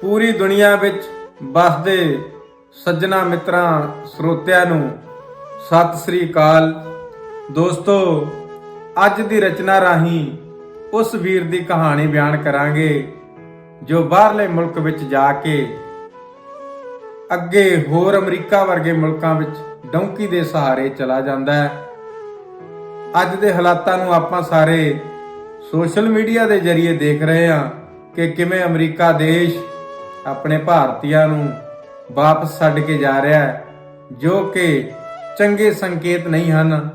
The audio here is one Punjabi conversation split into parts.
ਪੂਰੀ ਦੁਨੀਆ ਵਿੱਚ ਵਸਦੇ ਸੱਜਣਾ ਮਿੱਤਰਾਂ, ਸਰੋਤਿਆਂ ਨੂੰ ਸਤਿ ਸ੍ਰੀ ਅਕਾਲ। ਦੋਸਤੋ, ਅੱਜ ਦੀ ਰਚਨਾ ਰਾਹੀਂ ਉਸ ਵੀਰ ਦੀ ਕਹਾਣੀ ਬਿਆਨ ਕਰਾਂਗੇ, ਜੋ ਬਾਹਰਲੇ ਮੁਲਕ ਵਿੱਚ ਜਾ ਕੇ ਅੱਗੇ ਹੋਰ ਅਮਰੀਕਾ ਵਰਗੇ ਮੁਲਕਾਂ ਵਿੱਚ ਡੌਂਕੀ ਦੇ ਸਹਾਰੇ ਚਲਾ ਜਾਂਦਾ ਹੈ। ਅੱਜ ਦੇ ਹਾਲਾਤਾਂ ਨੂੰ ਆਪਾਂ ਸਾਰੇ ਸੋਸ਼ਲ ਮੀਡੀਆ ਦੇ ਜ਼ਰੀਏ ਦੇਖ ਰਹੇ ਹਾਂ ਕਿ ਕਿਵੇਂ ਅਮਰੀਕਾ ਦੇਸ਼ ਆਪਣੇ ਭਾਰਤੀਆਂ ਨੂੰ ਵਾਪਸ ਛੱਡ ਕੇ ਜਾ ਰਿਹਾ ਹੈ, ਜੋ ਕਿ ਚੰਗੇ ਸੰਕੇਤ ਨਹੀਂ ਹਨ।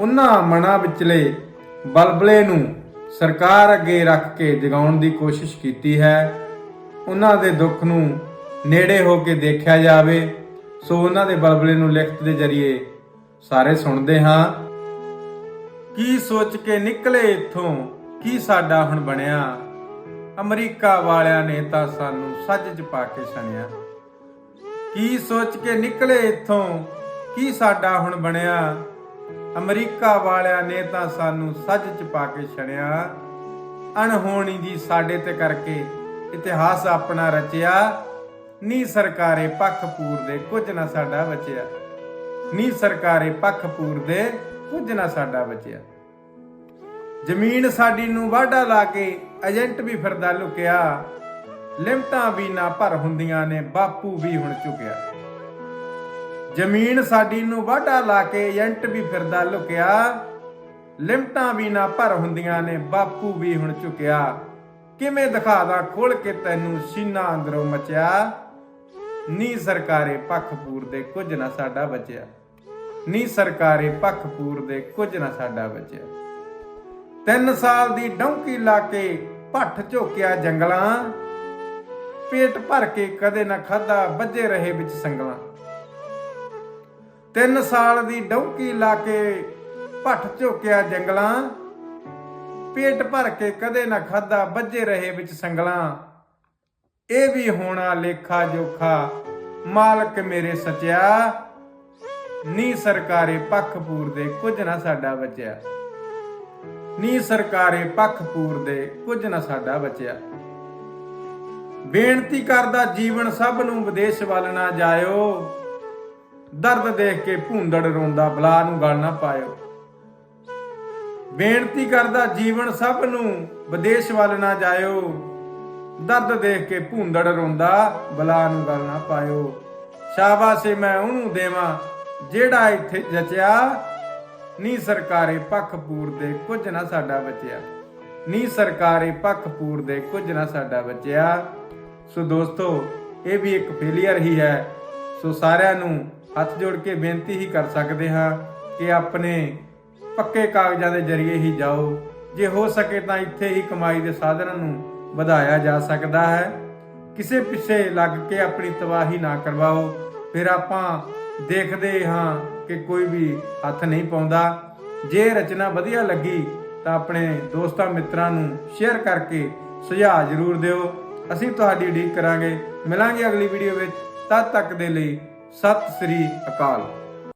ਉਹਨਾਂ ਮਨਾਂ ਵਿਚਲੇ ਬਲਬਲੇ ਨੂੰ ਸਰਕਾਰ ਅੱਗੇ ਰੱਖ ਕੇ ਜਗਾਉਣ ਦੀ ਕੋਸ਼ਿਸ਼ ਕੀਤੀ ਹੈ। ਉਹਨਾਂ ਦੇ ਦੁੱਖ ਨੂੰ ਨੇੜੇ ਹੋ ਕੇ ਦੇਖਿਆ ਜਾਵੇ, ਸੋ ਉਹਨਾਂ ਦੇ ਬਲਬਲੇ ਨੂੰ ਲਿਖਤ ਦੇ ਜ਼ਰੀਏ ਸਾਰੇ ਸੁਣਦੇ ਹਾਂ। ਕੀ ਸੋਚ ਕੇ ਨਿਕਲੇ ਇੱਥੋਂ? ਕੀ ਸਾਡਾ ਹੁਣ ਬਣਿਆ? ਅਮਰੀਕਾ ਵਾਲਿਆਂ ਨੇ ਤਾਂ ਸਾਨੂੰ ਸੱਜ ਚ ਪਾ ਕੇ ਛਣਿਆ ਕੀ ਸੋਚ ਕੇ ਨਿਕਲੇ ਇੱਥੋਂ? ਕੀ ਸਾਡਾ ਹੁਣ ਬਣਿਆ? ਅਮਰੀਕਾ ਵਾਲਿਆਂ ਨੇ ਤਾਂ ਸਾਨੂੰ ਸੱਜ ਚ ਪਾ ਕੇ ਛਣਿਆ ਅਣਹੋਣੀ ਦੀ ਸਾਡੇ ਤੇ ਕਰਕੇ ਇਤਿਹਾਸ ਆਪਣਾ ਰਚਿਆ। ਨੀ ਸਰਕਾਰੇ ਪੱਖ ਪੂਰ ਦੇ ਕੁਝ ਨਾ ਸਾਡਾ ਬਚਿਆ। ਨੀ ਸਰਕਾਰੇ ਪੱਖ ਪੂਰ ਦੇ ਕੁਝ ਨਾ ਸਾਡਾ ਬਚਿਆ। ਜ਼ਮੀਨ ਸਾਡੀ ਨੂੰ ਵਾਢਾ ਲਾ ਕੇ ਏਜੰਟ ਵੀ ਫਿਰਦਾ ਲੁਕਿਆ। ਲਿਮਟਾਂ ਵੀ ਨਾ ਭਰ ਹੁੰਦੀਆਂ ਨੇ, ਬਾਪੂ ਵੀ ਹੁਣ ਝੁਕਿਆ ਜ਼ਮੀਨ ਸਾਡੀ ਨੂੰ ਵਾਢਾ ਲਾ ਕੇ ਏਜੰਟ ਵੀ ਫਿਰਦਾ ਲੁਕਿਆ। ਲਿਮਟਾਂ ਵੀ ਨਾ ਭਰ ਹੁੰਦੀਆਂ ਨੇ, ਬਾਪੂ ਵੀ ਹੁਣ ਚੁੱਕਿਆ। ਕਿਵੇਂ ਦਿਖਾਦਾ ਖੋਲ ਕੇ ਤੈਨੂੰ ਸੀਨਾ ਅੰਦਰੋਂ ਮਚਿਆ। ਨੀ ਸਰਕਾਰੇ ਪੱਖਪੂਰ ਦੇ ਕੁਝ ਨਾ ਸਾਡਾ ਬਚਿਆ। ਨੀ ਸਰਕਾਰੇ ਪੱਖਪੂਰ ਦੇ ਕੁਝ ਨਾ ਸਾਡਾ ਬਚਿਆ। ਤਿੰਨ ਸਾਲ ਦੀ ਡੌਂਕੀ ਲਾ ਕੇ ਭੱਠ ਝੋਕਿਆ ਜੰਗਲਾਂ। ਪੇਟ ਭਰ ਕੇ ਕਦੇ ਨਾ ਖਾਦਾ ਵੱਜੇ ਰਹੇ ਵਿੱਚ ਸੰਗਲਾਂ। ਤਿੰਨ ਸਾਲ ਦੀ ਡੌਂਕੀ ਲਾ ਕੇ ਭੱਠ ਝੋਕਿਆ ਜੰਗਲਾਂ। ਪੇਟ ਭਰ ਕੇ ਕਦੇ ਨਾ ਖਾਦਾ ਵੱਜੇ ਰਹੇ ਵਿੱਚ ਸੰਗਲਾਂ। ਇਹ ਵੀ ਹੋਣਾ ਲੇਖਾ ਜੋਖਾ, ਮਾਲਕ ਮੇਰੇ ਸਚਿਆ। ਨੀ ਸਰਕਾਰੇ ਪੱਖਪੂਰ ਦੇ ਕੁਝ ਨਾ ਸਾਡਾ ਬਚਿਆ ਨੀ ਸਰਕਾਰੇ ਪੱਖਪੂਰ ਦੇ ਕੁਝ ਨਾ ਸਾਡਾ ਬਚਿਆ। ਬੇਨਤੀ ਕਰਦਾ ਜੀਵਨ ਸਭ ਨੂੰ ਵਿਦੇਸ਼ ਵੱਲ ਨਾ ਜਾਇਓ। ਦਰਦ ਦੇਖ ਕੇ ਭੁੰਦੜ ਰੋਂਦਾ ਬਲਾ ਨੂੰ ਗਲ ਨਾ ਪਾਇਓ। ਬੇਨਤੀ ਕਰਦਾ ਜੀਵਨ ਸਭ ਨੂੰ ਵਿਦੇਸ਼ ਵੱਲ ਨਾ ਜਾਇਓ। ਦਰਦ ਦੇਖ ਕੇ ਭੂੰਦੜ ਰੋਂਦਾ ਬਲਾ ਨੂੰ ਗਲ ਨਾ ਪਾਇਓ। ਸ਼ਾਬਾਸ਼ੇ ਮੈਂ ਉਹਨੂੰ ਦੇਵਾਂ, ਜਿਹੜਾ ਇੱਥੇ ਜਚਿਆ ਨੀ ਸਰਕਾਰੇ ਪੱਖਪੂਰ ਦੇ ਕੁਝ ਨਾ ਸਾਡਾ ਬਚਿਆ। ਨੀ ਸਰਕਾਰੇ ਪੱਖਪੂਰ ਦੇ ਕੁਝ ਨਾ ਸਾਡਾ ਬਚਿਆ। ਸੋ ਦੋਸਤੋ, ਇਹ ਵੀ ਇੱਕ ਫੇਲਿਅਰ ਹੀ ਹੈ। ਸੋ ਸਾਰਿਆਂ ਨੂੰ ਹੱਥ ਜੋੜ ਕੇ ਬੇਨਤੀ ਹੀ ਕਰ ਸਕਦੇ ਹਾਂ ਕਿ ਆਪਣੇ ਪੱਕੇ ਕਾਗਜ਼ਾਂ ਦੇ ਜ਼ਰੀਏ ਹੀ ਜਾਓ। ਜੇ ਹੋ ਸਕੇ ਤਾਂ ਇੱਥੇ ਹੀ ਕਮਾਈ ਦੇ ਸਾਧਨਾਂ ਨੂੰ ਵਧਾਇਆ ਜਾ ਸਕਦਾ ਹੈ। ਕਿਸੇ ਪਿੱਛੇ ਲੱਗ ਕੇ ਆਪਣੀ ਤਬਾਹੀ ਨਾ ਕਰਵਾਓ। ਫਿਰ ਆਪਾਂ ਦੇਖਦੇ ਹਾਂ ਕਿ ਕੋਈ ਵੀ ਹੱਥ ਨਹੀਂ ਪਾਉਂਦਾ। ਜੇ ਰਚਨਾ ਵਧੀਆ ਲੱਗੀ ਤਾਂ ਆਪਣੇ ਦੋਸਤਾਂ ਮਿੱਤਰਾਂ ਨੂੰ ਸ਼ੇਅਰ ਕਰਕੇ ਸੁਝਾਅ ਜ਼ਰੂਰ ਦਿਓ। ਅਸੀਂ ਤੁਹਾਡੀ ਉਡੀਕ ਕਰਾਂਗੇ। ਮਿਲਾਂਗੇ ਅਗਲੀ ਵੀਡੀਓ ਵਿੱਚ। ਤਦ ਤੱਕ ਦੇ ਲਈ ਸਤਿ ਸ੍ਰੀ ਅਕਾਲ।